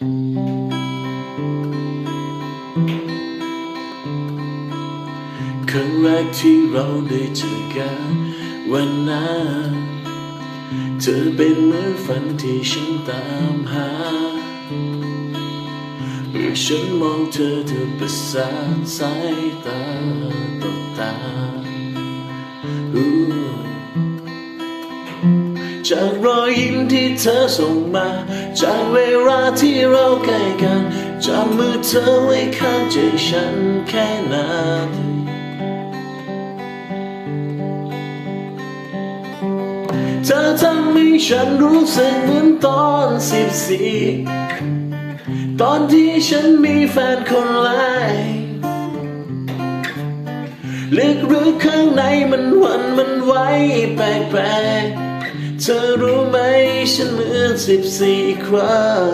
ครั้งแรกที่เราได้เจอกันวันนั้น เธอเป็นเหมือนฝันที่ฉันตามหา เมื่อฉันมองเธอเธอประสานสายตา จากรอยยิ้มที่เธอส่งมา จากเวลาที่เราใกล้กันจับมือเธอไว้ข้างใจฉันแค่นาทีเธอทำให้ฉันรู้สึกเหมือนตอนสิบสี่ตอนที่ฉันมีแฟนคนแรกลึกลึกข้างในมันวันมันไหวแปลกๆ เธอรู้ไหมฉันเหมือนสิบสี่ครั้ง